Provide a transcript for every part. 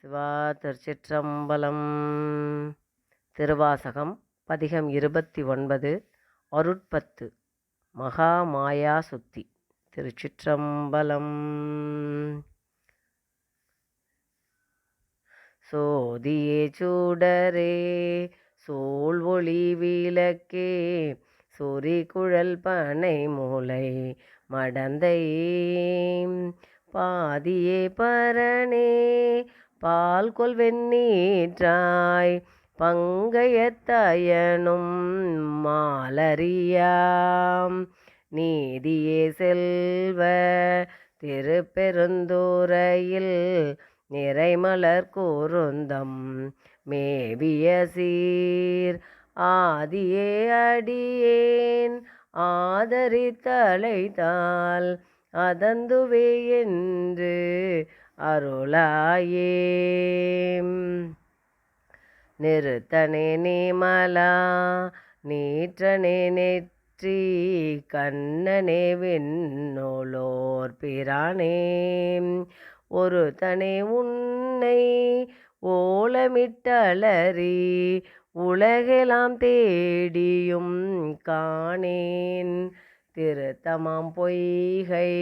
சிவா திருச்சிற்றம்பலம் திருவாசகம் பதிகம் இருபத்தி ஒன்பது அருட்பத்து மகா மாயா சுத்தி திருச்சிற்றம்பலம். சோதியே சூடரே சோல் ஒளி விளக்கே சொறி குழல் பனை மூளை மடந்தை. பாதியே பரணே பால் கொல் வெந்நீற்றாய் பங்கையத்தயனும் மாலரியாம். நீதியே செல்வ திருப்பெருந்துறையில் நிறைமலர் கூறுந்தம் மேவிய சீர். ஆதியே அடியேன் ஆதரித்தலைத்தால் அதந்துவே என்று அருளாயே நிறுத்தனே நீமலா நீற்றனே நெற்றி கண்ணனே விண்ணோலோர் பிரானே ஒரு தனே உன்னை ஓலமிட்டலறி உலகெலாம் தேடியும் காணேன். திருத்தமாம் பொய்கை.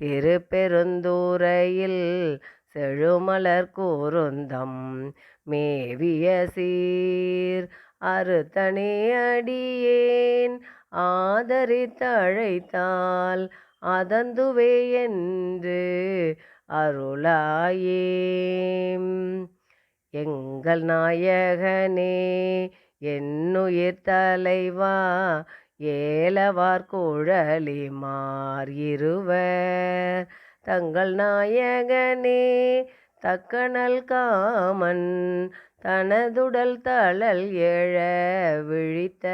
திருப்பெருந்தூரையில் செழுமலர் கூருந்தம் மேவிய சீர். அறுத்தனே அடியேன் ஆதரித்தழைத்தால் அதந்துவே என்று அருளாயேம். எங்கள் நாயகனே என்னுயிர் தலைவா ஏலவார் குழலி மார் இருவர். தங்கள் நாயகனே தக்கணல் காமன் தனதுடல் தளல் எழ விழித்த.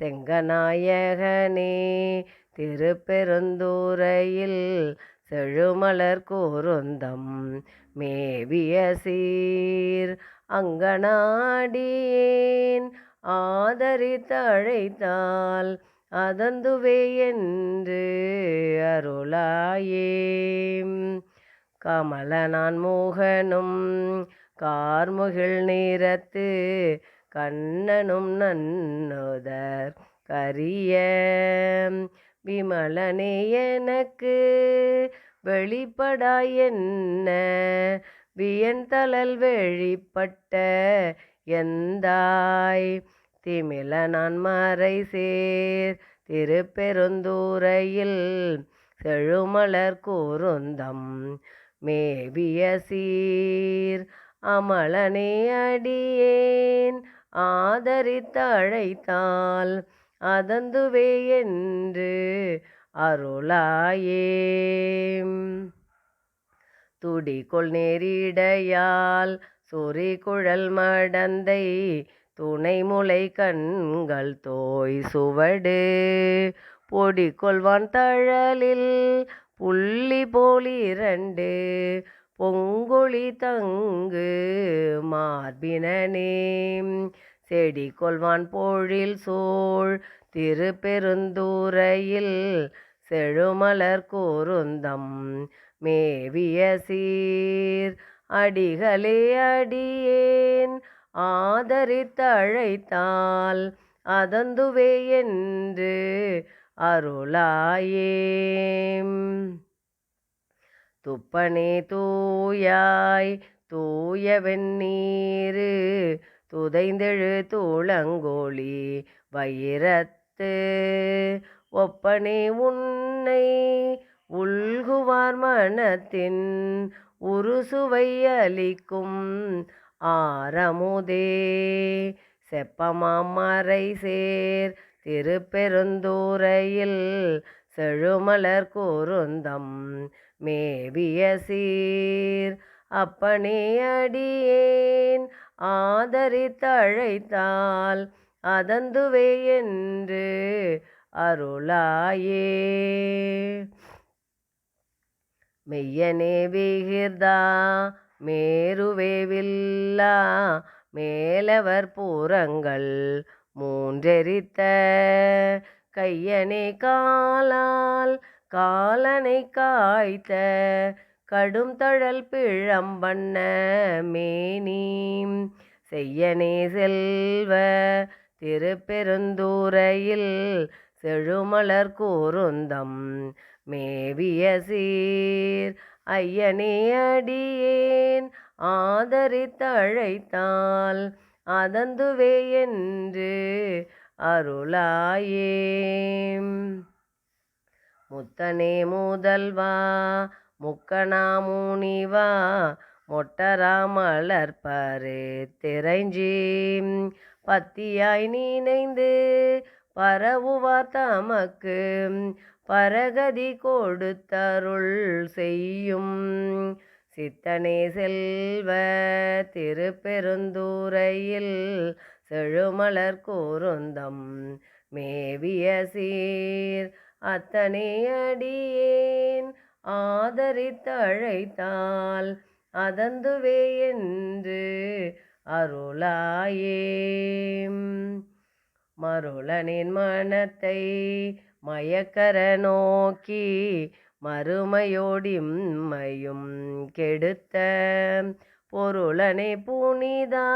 செங்கநாயகனே திருப்பெருந்தூரையில் செழுமலர் கூறுந்தம் மேவிய சீர். அங்கனாடியேன் ஆதரித்தழைத்தால் அதந்துவே என்று அருளாயே. கமலனான் மோகனும் கார்முகில் நீரத்து கண்ணனும் நன்னுதர் கரிய. விமலனே எனக்கு வெளிப்படாய் என்ன? வியன் வியன்தலல் வெளிப்பட்ட எந்தாய்? திமில நான் மாறை சேர். திருப்பெருந்தூரையில் செழுமலர் கூறுந்தம் மேவிய சீர். அமலனே அடியேன் ஆதரித்தழைத்தால் அதந்துவே என்று அருளாயேம். துடிக்குள் நேரிடையால் சொறி குழல் மடந்தை துணை முளை கண்கள் தோய் சுவடு. பொடி கொள்வான் தழலில் புள்ளி போலி இரண்டு. பொங்கொழி தங்கு மார்பினே செடி கொள்வான் பொழில் சோழ் திருப்பெருந்தூரையில் செழுமலர் கூருந்தம் மேவிய சீர். அடிகளே அடியேன். ஆதரித்தழைத்தால் அதந்துவே என்று அருளாயேம். துப்பனே தூயாய் தூய வெந்நீரு துதைந்தெழு தூளங்கோழி வைரத்து ஒப்பனே உன்னை உள்குவார் மனத்தின் உருசுவை அளிக்கும் ஆரமுதே. செப்பமாமரை சேர் திருப்பெருந்தூரையில் செழுமலர் கூருந்தம் மேவிய சீர். அப்பனே ஆதரித்தழைத்தால் அதந்துவே என்று அருளாயே. மெய்யனே விகிர்தா மேருவேவில்லா மேலவர் பூரங்கள் மூன்றெரித்த கையனை காலால் காலனை காய்த்த கடும் தழல் பிழம்பண்ண மேனி செய்யனே செல்வ திருப்பெருந்தூரையில் செழுமலர் கூறுந்தம் மேவிய சீர் ஐயனே அடியேன் ஆதரித்தழைத்தால் அதந்துவே என்று அருளாயே முத்தனே முதல்வா முக்கணா முனிவா மொட்டராமலர்பரு திரைஞ்சி பத்தியாய் நினைந்து பரவுவார் தமக்கு பரகதி கொடுத்தருள் செய்யும். சித்தனே செல்வ திருப்பெருந்தூரையில் செழுமலர் கூறுந்தம் மேவிய சீர் அத்தனை அடியேன் ஆதரித்தழைத்தால் அதந்துவே என்று அருளாயே மருளனின் மனத்தை மயக்கர நோக்கி மறுமையோடிம்மையும் கெடுத்த பொருளனை புனிதா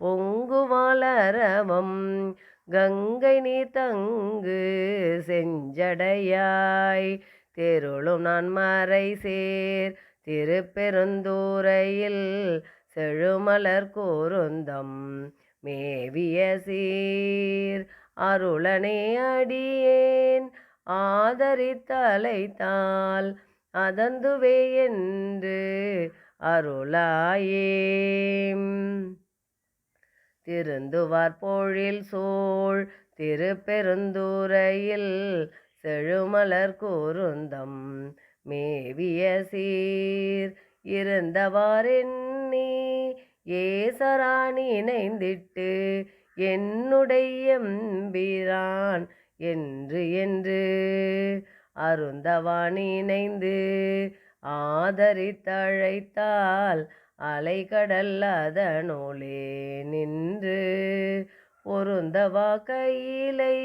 பொங்குவாளரவம் கங்கை நீ தங்கு செஞ்சடையாய். தெருளும் நான் மறை சேர் திருப்பெருந்தூரையில் செழுமலர் கூருந்தம் மேவிய சீர். அருளனே அடியேன். ஆதரித்தலைத்தால் அதந்துவே என்று அருளாயே திருந்துவார் பொழில் சோழ் திருப்பெருந்தூரையில் செழுமலர் கூறுந்தம் மேவிய சீர் இருந்தவாறெண்ணி. ஏசராணி இணைந்திட்டு என்னுடைய எம்பிரான் என்று என்று அருந்தவான் இணைந்து ஆதரித்தழைத்தால் அலைகடல் அதனோலே நின்று பொருந்தவா கையிலை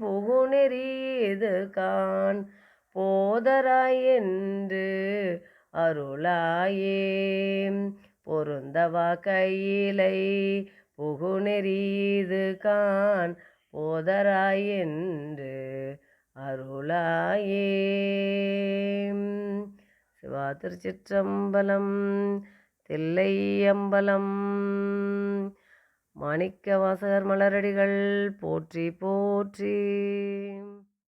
புகுநெறியது கான் போதராய் என்று அருளாயே பொருந்தவா கையிலை புகுநெறியது கான் போதராயென்று அருளாயே சிவா திருச்சிற்றம்பலம் தில்லையம்பலம் மாணிக்க வாசகர் மலரடிகள் போற்றி போற்றி.